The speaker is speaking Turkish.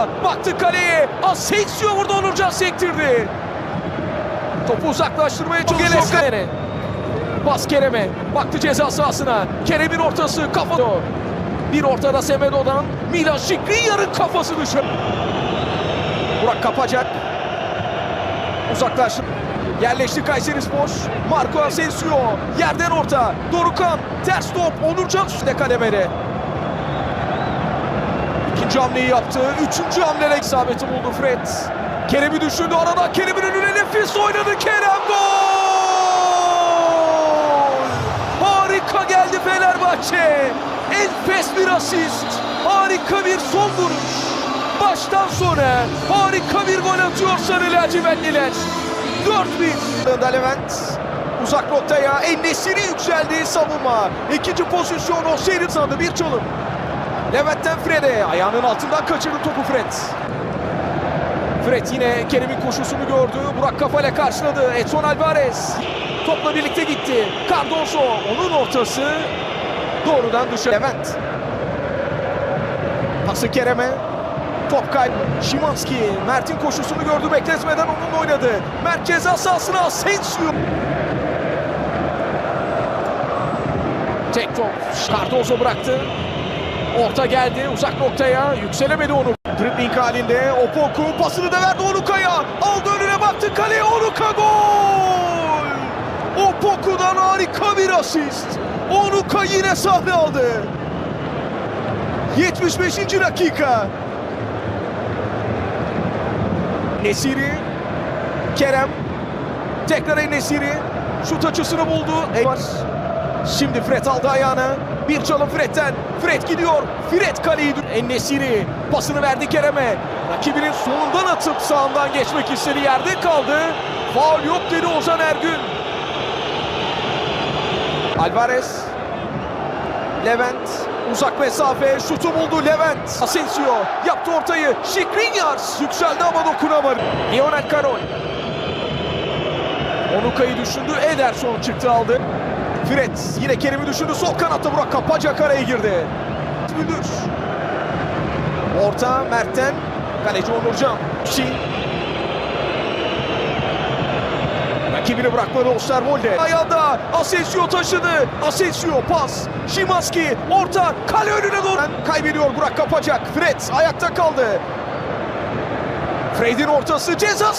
orta. Baktı kaleye. Asensio burada Onurcan sektirdi. Topu uzaklaştırmaya çalışıyor. Kerem. Bas Kerem'e. Baktı ceza sahasına. Kerem'in ortası kafa. Bir ortada Semedo'dan. Milan Şikrinyar'ın kafası dışarı. Burak kapacak. Uzaklaştı. Yerleşti Kayseri Spor. Marco Asensio. Yerden orta. Dorukan. Ters top. Onurcan üstüne kademede. İkinci hamleyi yaptı. Üçüncü hamlede isabeti buldu Fred. Kerem'i düşündü arada. Kerem'in önüne nefis oynadı. Kerem gol! Harika geldi Fenerbahçe. Enfes bir asist. Harika bir son vuruş. Baştan sona harika bir gol atıyor Sarı Lacivertliler. 4-1. Levent uzak noktaya Ennesiri yükseldi savunma. İkinci pozisyon o seyri sandı bir çalım. Levent'ten Fred'e ayağının altından kaçırdı topu Fred. Fred yine Kerem'in koşusunu gördü. Burak kafayla karşıladı. Edson Alvarez topla birlikte gitti. Cardoso onun ortası doğrudan dışarı. Levent pası Kerem'e. Top kayıp. Şimanski Mert'in koşusunu gördü bekletmeden onunla oynadı. Mert ceza sahasına Asensio. Tek top. Cardozo bıraktı. Orta geldi uzak noktaya. Yükselemedi onu. Dribbling halinde Opoku pasını da verdi Onuka'ya. Aldı önüne baktı kaleye Onuka gol! Opoku'dan harika bir asist. Onuka yine sahne aldı. 75. dakika. Nesiri. Kerem. Tekrar Nesiri. Şut açısını buldu. Eyvar. Şimdi Fred aldı ayağına. Bir çalım Fred'den. Fred gidiyor. Fred kaleyi Nesiri pasını verdi Kerem'e. Rakibinin solundan atıp sağından geçmek istedi. Yerde kaldı. Faul yok dedi Ozan Ergün. Alvarez. Levent. Uzak mesafe. Şutu buldu Levent. Asensio yaptı ortayı. Şikrinyar yükseldi ama dokunamadı. Lionel Karol. Onuka'yı düşündü. Ederson çıktı aldı. Fred yine Kerem'i düşündü. Sol kanatta Burak Kapacak araya girdi. Müdür. Orta Mert'ten. Kaleci Onurcan. Şin. Rakibini bırakmadı Osterwolde. Ayağında Asensio taşıdı. Asensio pas. Şimanski orta kale önüne doğru. Kaybediyor Burak Kapacak. Fred ayakta kaldı. Fred'in ortası ceza